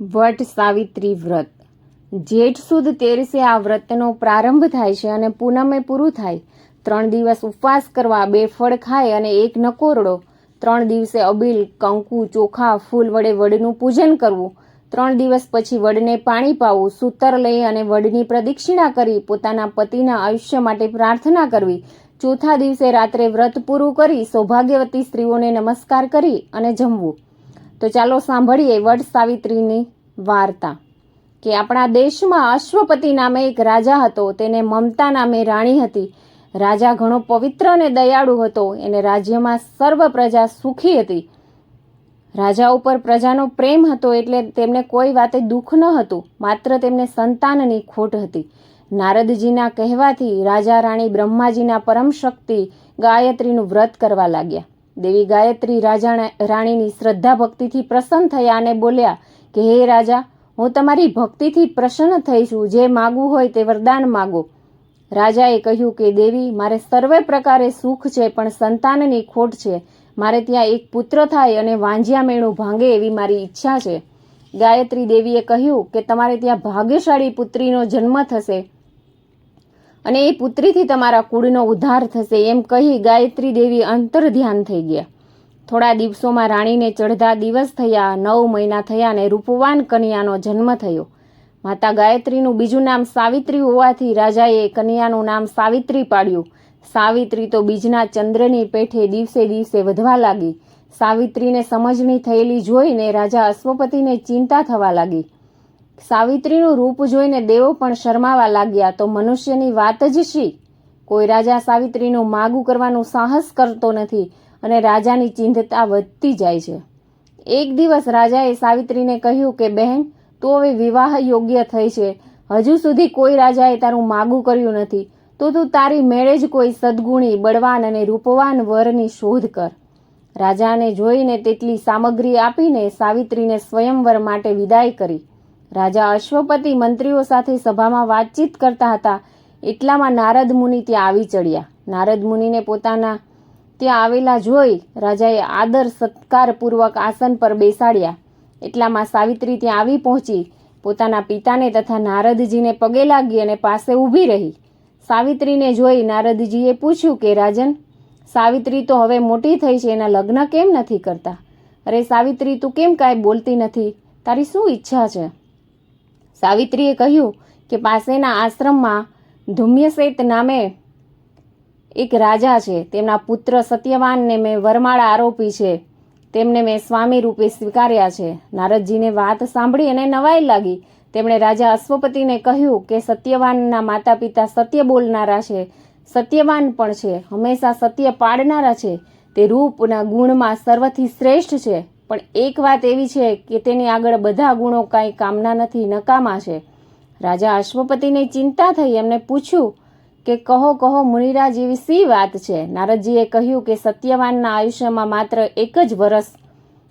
વટ સાવિત્રી વ્રત. જેઠ સુદ તેરસે આ વ્રતનો પ્રારંભ થાય છે અને પૂનમે પૂરું થાય. ત્રણ દિવસ ઉપવાસ કરવા બે ફળ ખાય અને એક નકોરડો. ત્રણ દિવસે અબીલ, કંકુ, ચોખા, ફૂલ વડે વડનું પૂજન કરવું. ત્રણ દિવસ પછી વડને પાણી પાવું, સૂતર લઈ અને વડની પ્રદક્ષિણા કરી પોતાના પતિના આયુષ્ય માટે પ્રાર્થના કરવી. ચોથા દિવસે રાત્રે વ્રત પૂરું કરી સૌભાગ્યવતી સ્ત્રીઓને નમસ્કાર કરી અને જમવું. તો ચાલો સાંભળીએ વડ સાવિત્રીની વાર્તા કે આપણા દેશમાં અશ્વપતિ નામે એક રાજા હતો. તેને મમતા નામે રાણી હતી. રાજા ઘણો પવિત્ર અને દયાળુ હતો. એને રાજ્યમાં સર્વ પ્રજા સુખી હતી. રાજા ઉપર પ્રજાનો પ્રેમ હતો એટલે તેમને કોઈ વાતે દુઃખ ન હતું. માત્ર તેમને સંતાનની ખોટ હતી. નારદજીના કહેવાથી રાજા રાણી બ્રહ્માજીના પરમ શક્તિ ગાયત્રીનું વ્રત કરવા લાગ્યા. દેવી ગાયત્રી રાજા રાણીની શ્રદ્ધા ભક્તિથી પ્રસન્ન થયા અને બોલ્યા કે, હે રાજા, હું તમારી ભક્તિથી પ્રસન્ન થઈ છું. જે માગવું હોય તે વરદાન માગો. રાજાએ કહ્યું કે, દેવી, મારે સર્વે પ્રકારે સુખ છે, પણ સંતાનની ખોટ છે. મારે ત્યાં એક પુત્ર થાય અને વાંજિયા મેણું ભાંગે એવી મારી ઈચ્છા છે. ગાયત્રી દેવીએ કહ્યું કે, તમારે ત્યાં ભાગ્યશાળી પુત્રીનો જન્મ થશે. અને એ પુત્રીથી તમારા કુળનો ઉદ્ધાર થશે એમ કહી ગાયત્રી દેવી અંતર ધ્યાન થઈ ગયા. થોડા દિવસોમાં રાણીને ચઢતા દિવસ થયા, નવ મહિના થયા અને રૂપવાન કન્યાનો જન્મ થયો. માતા ગાયત્રીનું બીજું નામ સાવિત્રી હોવાથી રાજાએ કન્યાનું નામ સાવિત્રી પાડ્યું. સાવિત્રી તો બીજના ચંદ્રની પેઠે દિવસે દિવસે વધવા લાગી. સાવિત્રીને સમજણી થયેલી જોઈને રાજા અશ્વપતિને ચિંતા થવા લાગી. સાવિત્રીનું રૂપ જોઈને દેવો પણ શરમાવા લાગ્યા. તો મનુષ્યની વાત જ શી? કોઈ રાજા સાવિત્રીનું માગું કરવાનું સાહસ કરતો નથી અને રાજાની ચિંતતા વધતી જાય છે. એક દિવસ રાજાએ સાવિત્રીને કહ્યું કે, બહેન, તું હવે વિવાહ યોગ્ય થઈ છે. હજુ સુધી કોઈ રાજાએ તારું માગું કર્યું નથી. તો તું તારી મેળે જ કોઈ સદગુણી, બળવાન અને રૂપવાન વરની શોધ કર. રાજાને જોઈને તેટલી સામગ્રી આપીને સાવિત્રીને સ્વયંવર માટે વિદાય કરી. રાજા અશ્વપતિ મંત્રીઓ સાથે સભામાં વાતચીત કરતા હતા. એટલામાં નારદ મુનિ ત્યાં આવી ચડ્યા. નારદ મુનિને પોતાના ત્યાં આવેલા જોઈ રાજાએ આદર સત્કારપૂર્વક આસન પર બેસાડ્યા. એટલામાં સાવિત્રી ત્યાં આવી પહોંચી. પોતાના પિતાને તથા નારદજીને પગે લાગી અને પાસે ઊભી રહી. સાવિત્રીને જોઈ નારદજીએ પૂછ્યું કે, રાજન, સાવિત્રી તો હવે મોટી થઈ છે, એના લગ્ન કેમ નથી કરતા? અરે સાવિત્રી, તું કેમ કાંઈ બોલતી નથી? તારી શું ઈચ્છા છે? સાવિત્રીએ કહ્યું કે પાસેના આશ્રમમાં ધુમ્યસેત નામે એક રાજા છે. તેમના પુત્ર સત્યવાનને મેં વરમાળા આરોપી છે. તેમને મેં સ્વામી રૂપે સ્વીકાર્યા છે. નારદજીને વાત સાંભળી અને નવાઈ લાગી. તેમણે રાજા અશ્વપતિને કહ્યું કે સત્યવાનના માતા પિતા સત્ય બોલનારા છે. સત્યવાન પણ છે. હંમેશા સત્ય પાડનારા છે. તે રૂપના ગુણમાં સર્વથી શ્રેષ્ઠ છે. પણ એક વાત એવી છે કે તેની આગળ બધા ગુણો કાંઈ કામના નથી, નકામા છે. રાજા અશ્વપતિને ચિંતા થઈ, એમને પૂછ્યું કે કહો કહો મુનિરાજ એવી સી વાત છે? નારદજીએ કહ્યું કે સત્યવાનના આયુષ્યમાં માત્ર એક જ વરસ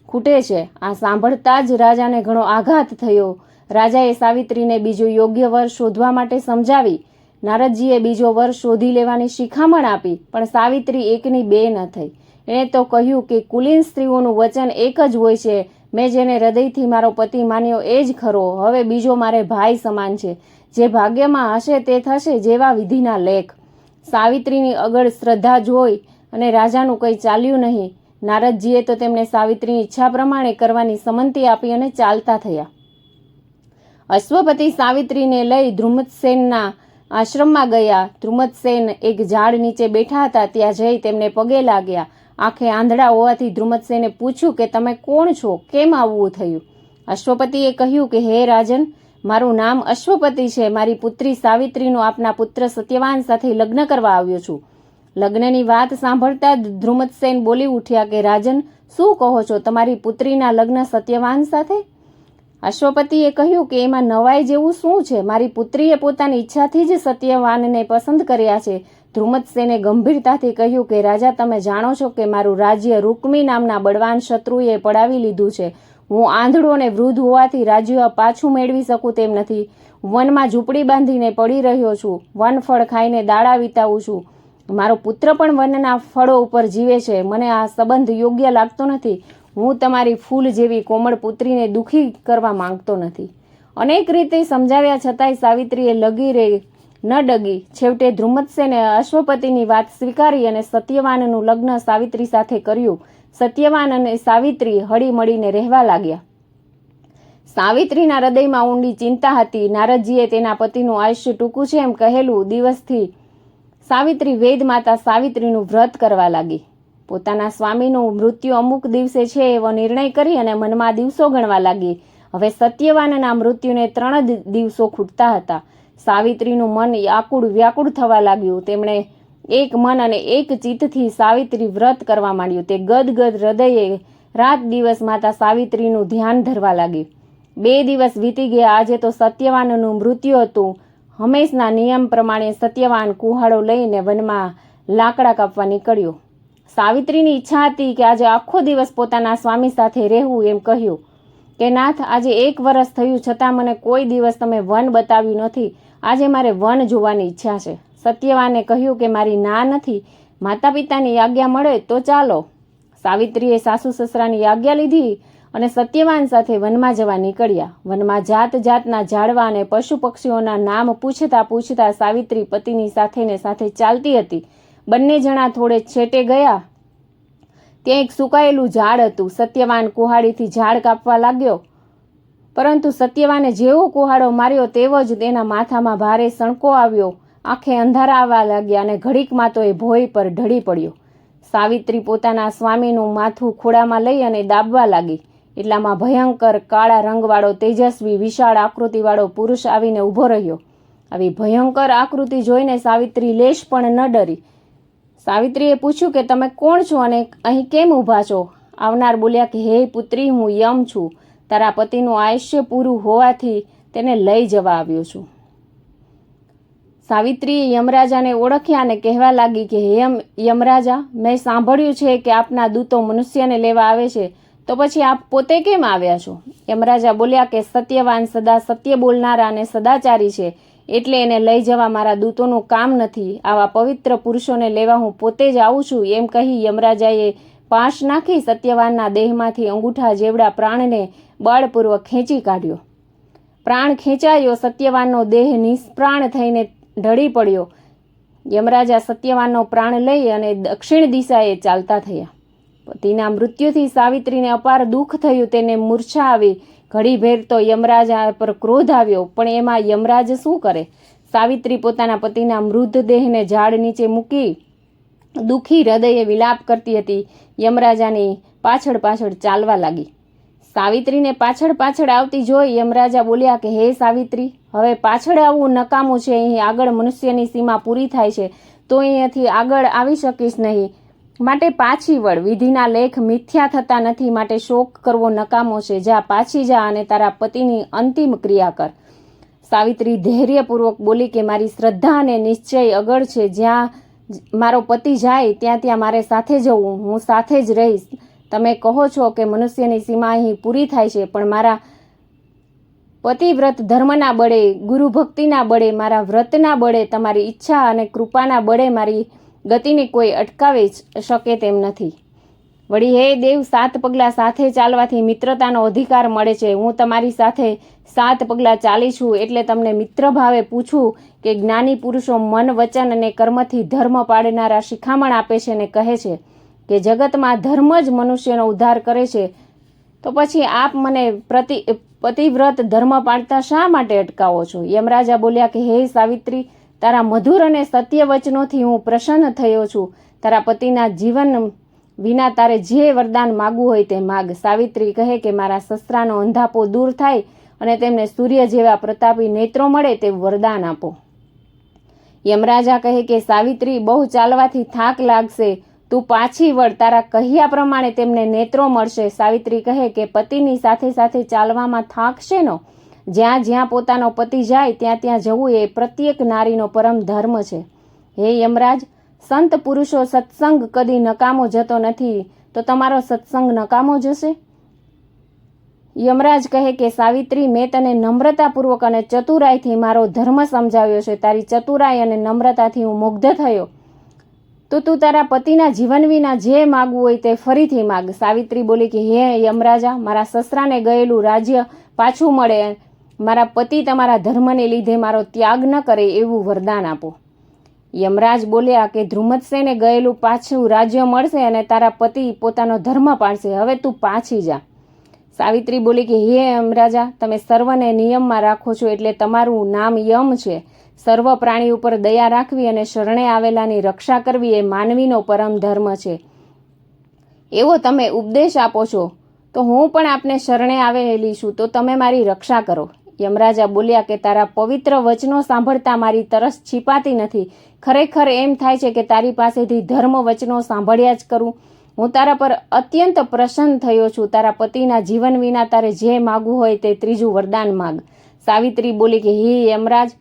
ખૂટે છે. આ સાંભળતા જ રાજાને ઘણો આઘાત થયો. રાજાએ સાવિત્રીને બીજો યોગ્ય વર શોધવા માટે સમજાવી. નારદજીએ બીજો વર શોધી લેવાની શિખામણ આપી, પણ સાવિત્રી એકની બે ન થઈ. એણે તો કહ્યું કે કુલીન સ્ત્રીઓનું વચન એક જ હોય છે. મેં જેને હૃદયથી મારો પતિ માન્યો એ જ ખરો. હવે બીજો મારે ભાઈ સમાન છે. જે ભાગ્યમાં હશે તે થશે જેવા વિધિના લેખ. સાવિત્રીની અગળ શ્રદ્ધા જોઈ અને રાજાનું કંઈ ચાલ્યું નહીં. નારદજીએ તો તેમને સાવિત્રીની ઈચ્છા પ્રમાણે કરવાની સંમતિ આપી અને ચાલતા થયા. અશ્વપતિ સાવિત્રીને લઈ ધ્રુમતસેનના આશ્રમમાં ગયા. ધ્રુમતસેન એક ઝાડ નીચે બેઠા હતા. ત્યાં જઈ તેમને પગે લાગ્યા. આંખે આંધળા હોવાથી ધ્રુમતસેને પૂછ્યું કે તમે કોણ છો? કેમ આવવું થયું? અશ્વપતિએ કહ્યું કે, હે રાજન, મારું નામ અશ્વપતિ છે. મારી પુત્રી સાવિત્રીનું આપના પુત્ર સત્યવાન સાથે લગ્ન કરવા આવ્યો છું. લગ્નની વાત સાંભળતા જ ધ્રુમતસેન બોલી ઉઠ્યા કે, રાજન, શું કહો છો? તમારી પુત્રીના લગ્ન સત્યવાન સાથે? અશ્વપતિએ કહ્યું કે, એમાં નવાઈ જેવું શું છે? મારી પુત્રીએ પોતાની ઈચ્છાથી જ સત્યવાનને પસંદ કર્યા છે. ધ્રુમતસેને ગંભીરતાથી કહ્યું કે, રાજા, તમે જાણો છો કે મારું રાજ્ય રૂકમી નામના બળવાન શત્રુએ પડાવી લીધું છે. હું આંધળો અને વૃદ્ધ હોવાથી રાજ્ય પાછું મેળવી શકું તેમ નથી. વનમાં ઝૂંપડી બાંધીને પડી રહ્યો છું. વન ફળ ખાઈને દાડા વિતાવું છું. મારો પુત્ર પણ વનના ફળો ઉપર જીવે છે. મને આ સંબંધ યોગ્ય લાગતો નથી. હું તમારી ફૂલ જેવી કોમળ પુત્રીને દુઃખી કરવા માંગતો નથી. અનેક રીતે સમજાવ્યા છતાંય સાવિત્રીએ લગી રે ન ડગી. છેવટે ધ્રુમત્સેને અશ્વપતિની વાત સ્વીકારી અને સત્યવાનનું લગ્ન સાવિત્રી સાથે કર્યું. સત્યવાન અને સાવિત્રી હળી મળીને રહેવા લાગ્યા. સાવિત્રીના હૃદયમાં ઊંડી ચિંતા હતી. નારદજીએ તેના પતિનું આયુષ્ય ટૂંકું છે એમ કહેલું દિવસથી સાવિત્રી વેદ માતા સાવિત્રીનું વ્રત કરવા લાગી. પોતાના સ્વામીનું મૃત્યુ અમુક દિવસે છે એવો નિર્ણય કરી અને મનમાં દિવસો ગણવા લાગી. હવે સત્યવાનના મૃત્યુને ત્રણ દિવસો ખૂટતા હતા. સાવિત્રીનું મન વ્યાકુળ વ્યાકુળ થવા લાગ્યું. તેમણે એક મન અને એક ચિત્તથી સાવિત્રી વ્રત કરવા માંડ્યું. તે ગદગદ હૃદયે રાત દિવસ માતા સાવિત્રીનું ધ્યાન ધરવા લાગી. બે દિવસ વીતી ગયા. આજે તો સત્યવાનનું મૃત્યુ હતું. હંમેશના નિયમ પ્રમાણે સત્યવાન કુહાડો લઈને વનમાં લાકડા કાપવા નીકળ્યો. સાવિત્રીની ઈચ્છા હતી કે આજે આખો દિવસ પોતાના સ્વામી સાથે રહેવું એમ કહ્યું. કે નાથ, આજે એક વર્ષ થયું, છતાં મને કોઈ દિવસ તમે વન બતાવ્યું નથી. આજે મારે વન જોવાની ઈચ્છા છે. સત્યવાને કહ્યું કે મારી ના નથી માતા પિતાની આજ્ઞા મળે તો ચાલો. સાવિત્રીએ સાસુ સસરાની આજ્ઞા લીધી અને સત્યવાન સાથે વનમાં જવા નીકળ્યા. વનમાં જાત જાતના ઝાડવા અને પશુ પક્ષીઓના નામ પૂછતા પૂછતા સાવિત્રી પતિની સાથે ને સાથે ચાલતી હતી. બંને જણા થોડે છેટે ગયા. ત્યાં એક સુકાયેલું ઝાડ હતું. સત્યવાન કુહાડીથી ઝાડ કાપવા લાગ્યો. પરંતુ સત્યવાને જેવો કુહાડો માર્યો તેવો જ તેના માથામાં ભારે સણકો આવ્યો. આંખે અંધારા આવવા લાગ્યા અને ઘડીકમાં તો એ ભોય પર ઢળી પડ્યો. સાવિત્રી પોતાના સ્વામીનું માથું ખોડામાં લઈ અને દાબવા લાગી. એટલામાં ભયંકર કાળા રંગવાળો તેજસ્વી, વિશાળ આકૃતિવાળો પુરુષ આવીને ઊભો રહ્યો. આવી ભયંકર આકૃતિ જોઈને સાવિત્રી લેશ પણ ન ડરી. સાવિત્રીએ પૂછ્યું કે, તમે કોણ છો અને અહીં કેમ ઊભા છો? આવનાર બોલ્યા કે, હે પુત્રી, હું યમ છું. તારા પતિનું આયુષ્ય પૂરું હોવાથી તેને લઈ જવા આવ્યો છું. સાવિત્રીએ યમરાજાને ઓળખ્યા અને કહેવા લાગી કે, હે યમરાજા, મેં સાંભળ્યું છે કે આપના દૂતો મનુષ્યને લેવા આવે છે. તો પછી આપ પોતે કેમ આવ્યા છો? યમરાજા બોલ્યા કે, સત્યવાન સદા સત્ય બોલનારા અને સદાચારી છે. એટલે એને લઈ જવા મારા દૂતોનું કામ નથી. આવા પવિત્ર પુરુષોને લેવા હું પોતે જ આવું છું. એમ કહી યમરાજાએ પાશ નાખી સત્યવાનના દેહમાંથી અંગૂઠા જેવડા પ્રાણને બળપૂર્વક ખેંચી કાઢ્યો. પ્રાણ ખેંચાયો, સત્યવાનનો દેહ નિષ્પ્રાણ થઈને ઢળી પડ્યો. યમરાજા સત્યવાનનો પ્રાણ લઈ અને દક્ષિણ દિશાએ ચાલતા થયા. પતિના મૃત્યુથી સાવિત્રીને અપાર દુઃખ થયું, તેને મૂર્છા આવી. ઘડીભેર તો યમરાજા પર ક્રોધ આવ્યો, પણ એમાં યમરાજ શું કરે? સાવિત્રી પોતાના પતિના મૃતદેહને ઝાડ નીચે મૂકી દુઃખી હૃદયે વિલાપ કરતી હતી. યમરાજાની પાછળ પાછળ ચાલવા લાગી. સાવિત્રીને પાછળ પાછળ આવતી જોઈ યમરાજા બોલ્યા કે, હે સાવિત્રી, હવે પાછળ આવવું નકામું છે. અહીં આગળ મનુષ્યની સીમા પૂરી થાય છે. તો અહીંયાથી આગળ આવી શકીશ નહીં. માટે પાછી વળ. વિધિના લેખ મિથ્યા થતા નથી. માટે શોક કરવો નકામો છે. જા, પાછી જા અને તારા પતિની અંતિમ ક્રિયા કર. સાવિત્રી ધૈર્યપૂર્વક બોલી કે, મારી શ્રદ્ધા અને નિશ્ચય અગળ છે. જ્યાં મારો પતિ જાય ત્યાં ત્યાં મારે સાથે જવું, હું સાથે જ રહીશ. તમે કહો છો કે મનુષ્યની સીમા અહીં પૂરી થાય છે, પણ મારા પતિવ્રત ધર્મના બળે, ગુરુ ભક્તિના બળે, મારા વ્રતના બળે, તમારી ઈચ્છા અને કૃપાના બળે મારી ગતિને કોઈ અટકાવી શકે તેમ નથી. વળી હે દેવ, સાત પગલાં સાથે ચાલવાથી મિત્રતાનો અધિકાર મળે છે. હું તમારી સાથે સાત પગલાં ચાલી છું એટલે તમને મિત્ર ભાવે પૂછું કે જ્ઞાની પુરુષો મન, વચન અને કર્મથી ધર્મ પાડનારા શિખામણ આપે છે અને કહે છે કે જગતમાં ધર્મ જ મનુષ્યનો ઉદ્ધાર કરે છે. તો પછી આપ મને પ્રતિ, પતિવ્રત ધર્મ પાળતા શા માટે અટકાવો છો? યમરાજા બોલ્યા કે, હે સાવિત્રી, તારા મધુર અને સત્ય વચનોથી હું પ્રસન્ન થયો છું. તારા પતિના જીવન વિના તારે જે વરદાન માગવું હોય તે માગ. સાવિત્રી કહે કે મારા સસરાનો અંધાપો દૂર થાય અને તેમને સૂર્ય જેવા પ્રતાપી નેત્રો મળે તે વરદાન આપો. યમરાજા કહે કે સાવિત્રી, બહુ ચાલવાથી થાક લાગશે. તું પાછી વળ. તારા કહ્યા પ્રમાણે તેમને નેત્રો મળશે. સાવિત્રી કહે કે પતિની સાથે સાથે ચાલવામાં થાક શેનો? જ્યાં જ્યાં પોતાનો પતિ જાય, ત્યાં ત્યાં જવું એ પ્રત્યેક નારીનો પરમ ધર્મ છે. હે યમરાજ સંત પુરુષો સત્સંગ કદી નકામો જતો નથી. તો તમારો સત્સંગ નકામો જશે યમરાજ કહે કે, સાવિત્રી, મેં તને નમ્રતાપૂર્વક અને ચતુરાઈથી મારો ધર્મ સમજાવ્યો છે. તારી ચતુરાઈ અને નમ્રતાથી હું મુગ્ધ થયો. તો તું તારા પતિના જીવન વિના જે માગવું હોય તે ફરીથી માગ. સાવિત્રી બોલી કે, હે યમરાજા, મારા સસરાને ગયેલું રાજ્ય પાછું મળે. મારા પતિ તમારા ધર્મને લીધે મારો ત્યાગ ન કરે એવું વરદાન આપો. યમરાજ બોલ્યા કે ધ્રુમતસેને ગયેલું પાછું રાજ્ય મળશે અને તારા પતિ પોતાનો ધર્મ પાળશે હવે તું પાછી જા. સાવિત્રી બોલી કે, હે યમરાજા, તમે સર્વને નિયમમાં રાખો છો એટલે તમારું નામ યમ છે. સર્વ પ્રાણી ઉપર દયા રાખવી અને શરણે આવેલાની રક્ષા કરવી એ માનવીનો પરમ ધર્મ છે. એવો તમે ઉપદેશ આપો છો. તો હું પણ આપને શરણે આવેલી છું. તો તમે મારી રક્ષા કરો. યમરાજા બોલ્યા કે, તારા પવિત્ર વચનો સાંભળતા મારી તરસ છીપાતી નથી. ખરેખર એમ થાય છે કે, તારી પાસેથી ધર્મ વચનો સાંભળ્યા જ કરું. હું તારા પર અત્યંત પ્રસન્ન થયો છું. તારા પતિના જીવન વિના તારે જે માગવું હોય તે ત્રીજું વરદાન માગ. સાવિત્રી બોલી કે, હે યમરાજ,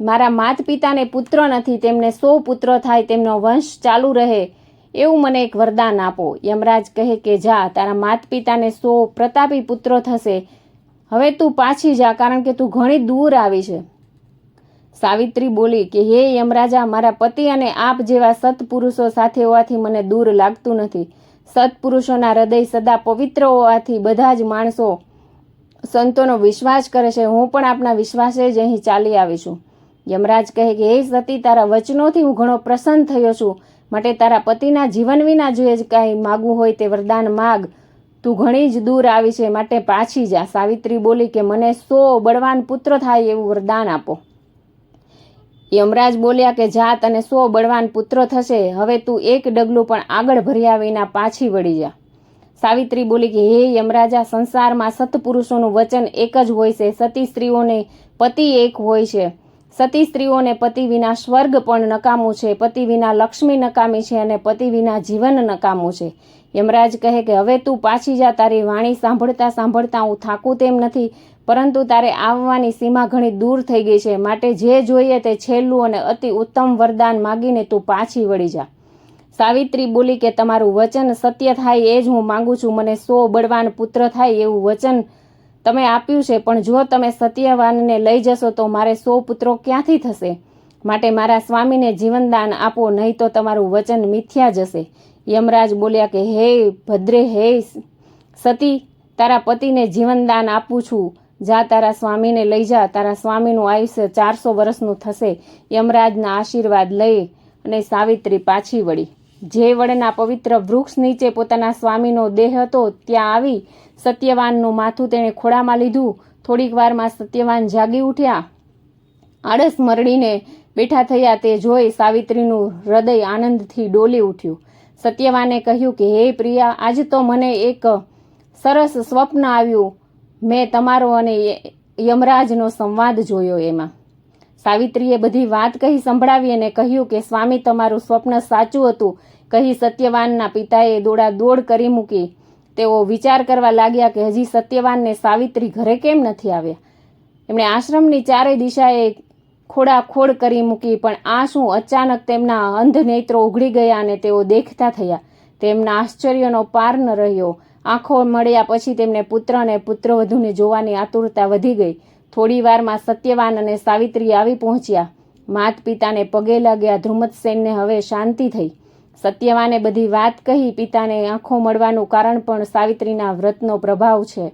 મારા માત પિતાને પુત્ર નથી. તેમને સો પુત્ર થાય. તેમનો વંશ ચાલુ રહે. એવું મને એક વરદાન આપો. યમરાજ કહે કે, જા, તારા માત પિતાને સો પ્રતાપી પુત્રો થશે. હવે તું પાછી જા, કારણ કે તું ઘણી દૂર આવી છે. સાવિત્રી બોલી કે, હે યમરાજા, મારા પતિ અને આપ જેવા સત્પુરુષો સાથે હોવાથી મને દૂર લાગતું નથી. સત્પુરુષોના હૃદય સદા પવિત્ર હોવાથી બધા જ માણસો સંતોનો વિશ્વાસ કરે છે. હું પણ આપના વિશ્વાસે જ અહીં ચાલી આવી છું. યમરાજ કહે કે, હે સતી, તારા વચનોથી હું ઘણો પ્રસન્ન થયો છું. માટે તારા પતિના જીવન વિના જો જ કાંઈ માગવું હોય તે વરદાન માગ. તું ઘણી જ દૂર આવી છે માટે પાછી જા. સાવિત્રી બોલી કે મને સો બળવાન પુત્ર થાય એવું વરદાન આપો. યમરાજ બોલ્યા કે જા તને સો બળવાન પુત્ર થશે. હવે તું એક ડગલું પણ આગળ ભર્યા વિના પાછી વળી જા. સાવિત્રી બોલી કે, હે યમરાજા, સંસારમાં સત્પુરુષોનું વચન એક જ હોય છે. સતી સ્ત્રીઓને પતિ એક હોય છે. સતી સ્ત્રીઓને પતિ વિના સ્વર્ગ પણ નકામું છે. પતિ વિના લક્ષ્મી નકામી છે અને પતિ વિના જીવન નકામું છે. યમરાજ કહે કે, હવે તું પાછી જા, તારી વાણી સાંભળતા સાંભળતા હું થાકું તેમ નથી, પરંતુ તારે આવવાની સીમા ઘણી દૂર થઈ ગઈ છે. માટે જે જોઈએ તે છેલ્લું અને અતિ ઉત્તમ વરદાન માગીને તું પાછી વળી જા. સાવિત્રી બોલી કે, તમારું વચન સત્ય થાય એ જ હું માંગુ છું. મને સો બળવાન પુત્ર થાય એવું વચન તમે આપ્યું છે. પણ જો તમે સત્યવાનને લઈ જશો, તો મારે સો પુત્રો ક્યાંથી થશે? માટે મારા સ્વામીને જીવનદાન આપો, નહીં તો તમારું વચન મિથ્યા જશે. યમરાજ બોલ્યા કે, હે ભદ્રે, હે સતી, તારા પતિને જીવનદાન આપું છું. જા તારા સ્વામીને લઈ જા. તારા સ્વામીનું આયુષ્ય ચારસો વર્ષનું થશે. યમરાજના આશીર્વાદ લઈ અને સાવિત્રી પાછી વળી. જે વડના પવિત્ર વૃક્ષ નીચે પોતાના સ્વામીનો દેહ હતો, ત્યાં આવી સત્યવાનનું માથું તેણે ખોળામાં લીધું. થોડીક વારમાં સત્યવાન જાગી ઉઠ્યા. આળસ મરડીને બેઠા થયા તે જોઈ સાવિત્રીનું હૃદય આનંદથી ડોલી ઉઠ્યું. સત્યવાને કહ્યું કે, હે પ્રિયા, આજ તો મને એક સરસ સ્વપ્ન આવ્યું. મેં તમારો અને યમરાજનો સંવાદ જોયો એમાં. સાવિત્રીએ બધી વાત કહી સંભળાવી અને કહ્યું કે, સ્વામી, તમારું સ્વપ્ન સાચું હતું. કહી સત્યવાનના પિતાએ દોડા દોડ કરી મૂકી. તેઓ વિચાર કરવા લાગ્યા કે, હજી સત્યવાનને સાવિત્રી ઘરે કેમ નથી આવ્યા? એમણે આશ્રમની ચારે દિશાએ ખોડા ખોડ કરી મૂકી, પણ આ શું અચાનક તેમના અંધ નેત્રો ઉઘડી ગયા અને તેઓ દેખતા થયા. તેમના આશ્ચર્યનો પાર ન રહ્યો. આંખો મળ્યા પછી તેમને પુત્ર અને પુત્રવધૂને જોવાની આતુરતા વધી ગઈ. થોડી વારમાં સત્યવાન અને સાવિત્રી આવી પહોંચ્યા. માત પિતાને પગે લાગ્યા ધ્રુમતસેનને હવે શાંતિ થઈ. સત્યવાને બધી વાત કહી પિતાને આંખો મળવાનું કારણ પણ સાવિત્રીના વ્રતનો પ્રભાવ છે.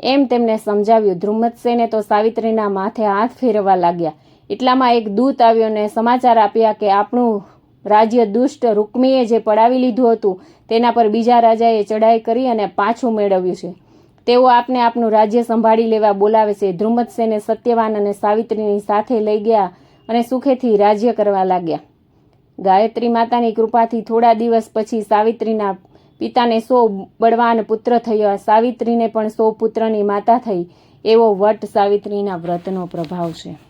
એમ તેમને સમજાવ્યું. ધ્રુમતસેને તો સાવિત્રીના માથે હાથ ફેરવવા લાગ્યા. એટલામાં એક દૂત આવ્યો ને સમાચાર આપ્યા કે આપણું રાજ્ય દુષ્ટ રૂકમીએ જે પડાવી લીધું હતું, તેના પર બીજા રાજાએ ચડાઈ કરી અને પાછું મેળવ્યું છે. તેઓ આપને આપનું રાજ્ય સંભાળી લેવા બોલાવે છે. ધ્રુમતસેને સત્યવાન અને સાવિત્રીની સાથે લઈ ગયા અને સુખેથી રાજ્ય કરવા લાગ્યા. ગાયત્રી માતાની કૃપાથી થોડા દિવસ પછી સાવિત્રીના પિતાને સો બળવાન પુત્ર થયો. સાવિત્રીને પણ સો પુત્રની માતા થઈ. એવો વટ સાવિત્રીના વ્રતનો પ્રભાવ છે.